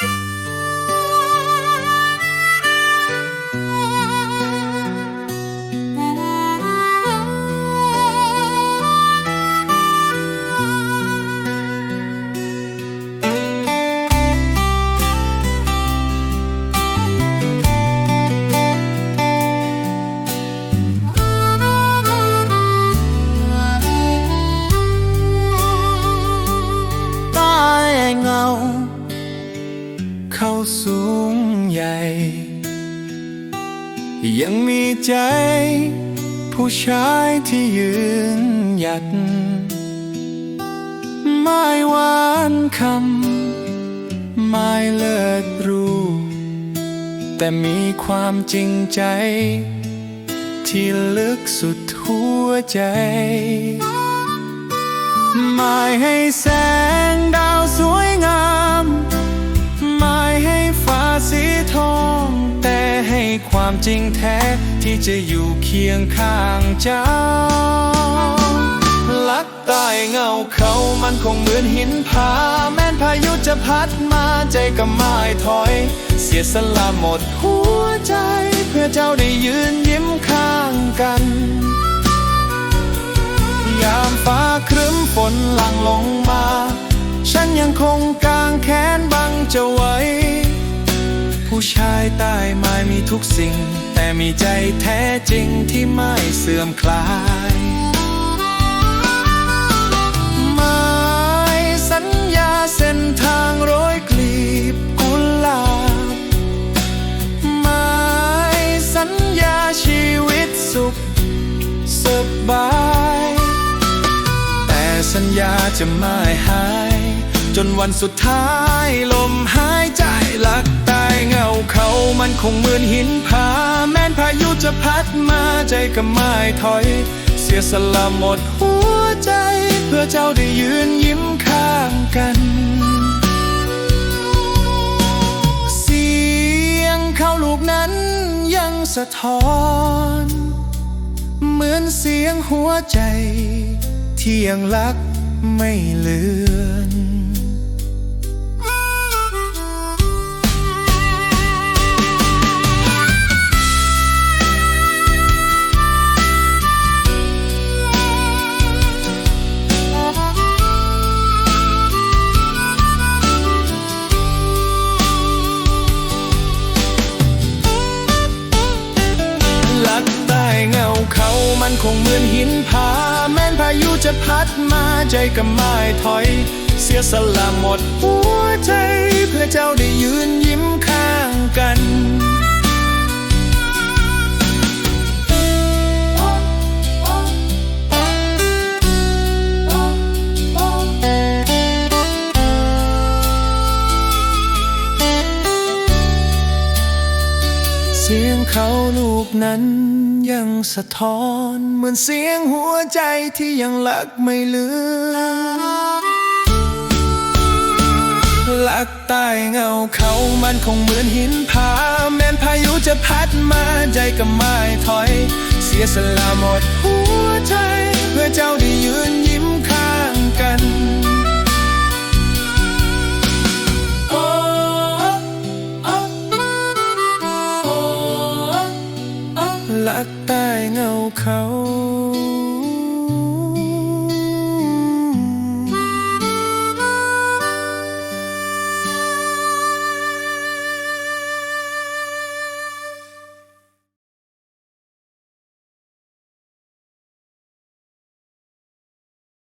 ใสูงใหญ่ ยังมีใจ ผู้ชายที่ยืนหยัด ไม่หวานคำ ไม่เลิศรู้ แต่มีความจริงใจ ที่ลึกสุดหัวใจหมายให้แสง ความจริงแท้ที่จะอยู่เคียงข้างเจ้า ลักใต้เงาเขามันคงเหมือนหินผา แม้นพายุจะพัดมาใจก็ไม่ถอย เสียสละหมดหัวใจ เพื่อเจ้าได้ยืนยิ้มข้างกัน ยามฟ้าครึ้มฝนหลั่งลงมา ฉันยังคงกางแขนบังจะไว้ ผู้ชายใต้ไม้มีทุกสิ่ง แต่มีใจแท้จริงที่ไม่เสื่อมคลายหมายสัญญาเส้นทางโรยกลีบกุหลาบหมายสัญญาชีวิตสุขสบาย แต่สัญญาจะไม่หาย จนวันสุดท้ายลมหายใจหลักตา มันคงเหมือนหินผาแม้นพายุจะพัดมาใจก็ไม่ถอย เสียสละหมดหัวใจ เพื่อเจ้าได้ยืนยิ้มข้างกัน เสียงเขาลูกนั้นยังสะท้อน เหมือนเสียงหัวใจ ที่ยังรักไม่เลือน คงเหมือนหินผาแม้นพายุจะพัดมาใจก็ไม่ถอย เสียสละหมดหัวใจเพื่อเจ้าดี สียงเขาลูกนั้นยังสะท้อน เหมือนเสียงหัวใจที่ยังรักไม่เลือนลักใต้เงาเขามันคงเหมือนหินผา แม้นพายุจะพัดมาใจก็ไม่ถอย เสียสละหมดหัวใจ เพื่อเจ้าได้ยืน cold